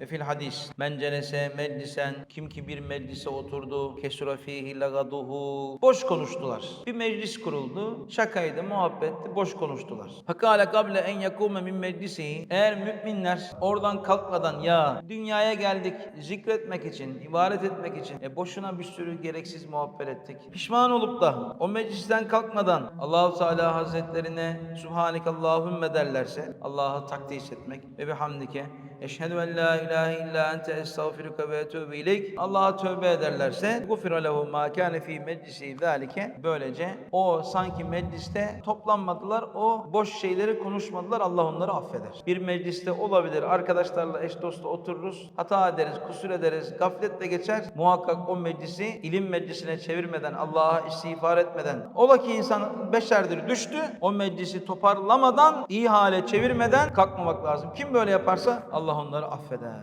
Ve hadis men celese meclisen kim ki bir meclise oturdu kesura fihi lagaduhu boş konuştular. Bir meclis kuruldu. Şakaydı, muhabbetti, boş konuştular. Fakale kable en yakume min meclisi eğer müminler oradan kalkmadan ya dünyaya geldik zikretmek için, ibadet etmek için e boşuna bir sürü gereksiz muhabbet ettik. Pişman olup da o meclisten kalkmadan Allahu Teala Hazretlerine Subhanekallahümme derlerse Allah'ı takdis etmek ve bihamdike Eşhedü en la ilahe illa ente estağfiruke ve etûbü ileyk. Allah'a tövbe ederlerse gufira lehu ma kâne fî meclisi zâlike. Böylece o sanki mecliste toplanmadılar, o boş şeyleri konuşmadılar. Allah onları affeder. Bir mecliste olabilir. Arkadaşlarla eş dostla otururuz. Hata ederiz, kusur ederiz. Gafletle geçer. Muhakkak o meclisi ilim meclisine çevirmeden, Allah'a istiğfar etmeden. Ola ki insan beşerdir düştü. O meclisi toparlamadan, iyi hale çevirmeden kalkmamak lazım. Kim böyle yaparsa Allah onları affeder.